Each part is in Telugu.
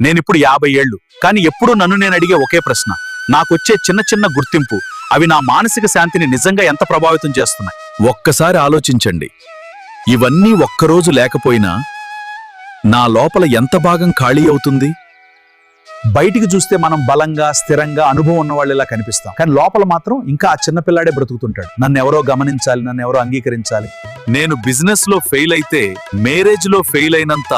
నేనిప్పుడు యాభై ఏళ్ళు. కానీ ఎప్పుడూ నన్ను నేను అడిగే ఒకే ప్రశ్న. నాకొచ్చే చిన్న చిన్న గుర్తింపు. అవి నా మానసిక శాంతిని నిజంగా ఎంత ప్రభావితం చేస్తున్నాయి? ఒక్కసారి ఆలోచించండి. ఇవన్నీ ఒక్కరోజు లేకపోయినా నా లోపల ఎంత భాగం ఖాళీ అవుతుంది? బయటికి చూస్తే మనం బలంగా స్థిరంగా అనుభవం ఉన్న ఇలా కనిపిస్తాం. కానీ లోపల మాత్రం ఇంకా ఆ చిన్నపిల్లాడే బ్రతుకుతుంటాడు. నన్ను ఎవరో గమనించాలి నన్ను ఎవరో అంగీకరించాలి. నేను బిజినెస్లో ఫెయిల్ అయితే మ్యారేజ్లో ఫెయిల్ అయినంత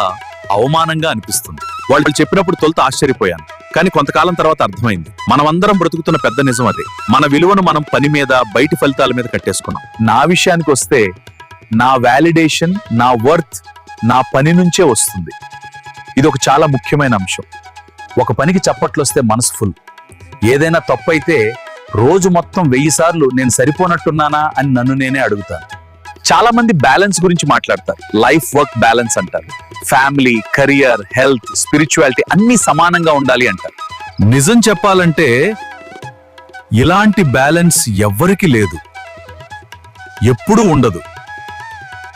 అవమానంగా అనిపిస్తుంది. వాళ్ళు చెప్పినప్పుడు తొలుత ఆశ్చర్యపోయాను. కానీ కొంతకాలం తర్వాత అర్థమైంది. మనమందరం బ్రతుకుతున్న పెద్ద నిజం అదే. మన విలువను మనం పని మీద బయటి ఫలితాల మీద కట్టేసుకున్నాం. నా విషయానికి వస్తే నా వ్యాలిడేషన్ నా వర్త్ నా పని నుంచే వస్తుంది. ఇది ఒక చాలా ముఖ్యమైన అంశం. ఒక పనికి చప్పట్లు వస్తే మనసు ఫుల్ ఏదైనా తప్పు అయితే రోజు మొత్తం వెయ్యి సార్లు నేను సరిపోనట్టున్నానా అని నన్ను నేనే అడుగుతాను. చాలా మంది బ్యాలెన్స్ గురించి మాట్లాడతారు. లైఫ్ వర్క్ బ్యాలెన్స్ అంటారు. ఫ్యామిలీ కెరియర్ హెల్త్ స్పిరిచువాలిటీ అన్ని సమానంగా ఉండాలి అంటారు. నిజం చెప్పాలంటే ఇలాంటి బ్యాలెన్స్ ఎవ్వరికీ లేదు. ఎప్పుడూ ఉండదు.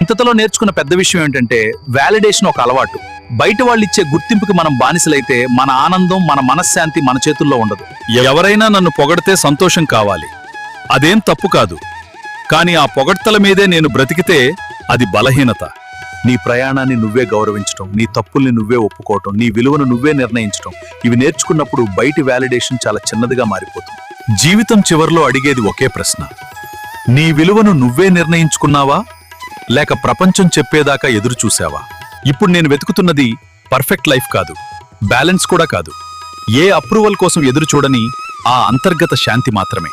ఇంతలో నేర్చుకున్న పెద్ద విషయం ఏంటంటే వాలిడేషన్ ఒక అలవాటు. బయట వాళ్ళు ఇచ్చే గుర్తింపుకి మనం బానిసలైతే మన ఆనందం మన మనశ్శాంతి మన చేతుల్లో ఉండదు. ఎవరైనా నన్ను పొగడితే సంతోషం కావాలి. అదేం తప్పు కాదు. కాని ఆ పొగడ్తల మీదే నేను బ్రతికితే అది బలహీనత. నీ ప్రయాణాన్ని నువ్వే గౌరవించటం నీ తప్పుల్ని నువ్వే ఒప్పుకోవటం నీ విలువను నువ్వే నిర్ణయించటం ఇవి నేర్చుకున్నప్పుడు బయటి వ్యాలిడేషన్ చాలా చిన్నదిగా మారిపోతుంది. జీవితం చివర్లో అడిగేది ఒకే ప్రశ్న. నీ విలువను నువ్వే నిర్ణయించుకున్నావా? లేక ప్రపంచం చెప్పేదాకా ఎదురు చూసావా ఇప్పుడు నేను వెతుకుతున్నది పర్ఫెక్ట్ లైఫ్ కాదు బ్యాలెన్స్ కూడా కాదు. ఏ అప్రూవల్ కోసం ఎదురు చూడని ఆ అంతర్గత శాంతి మాత్రమే.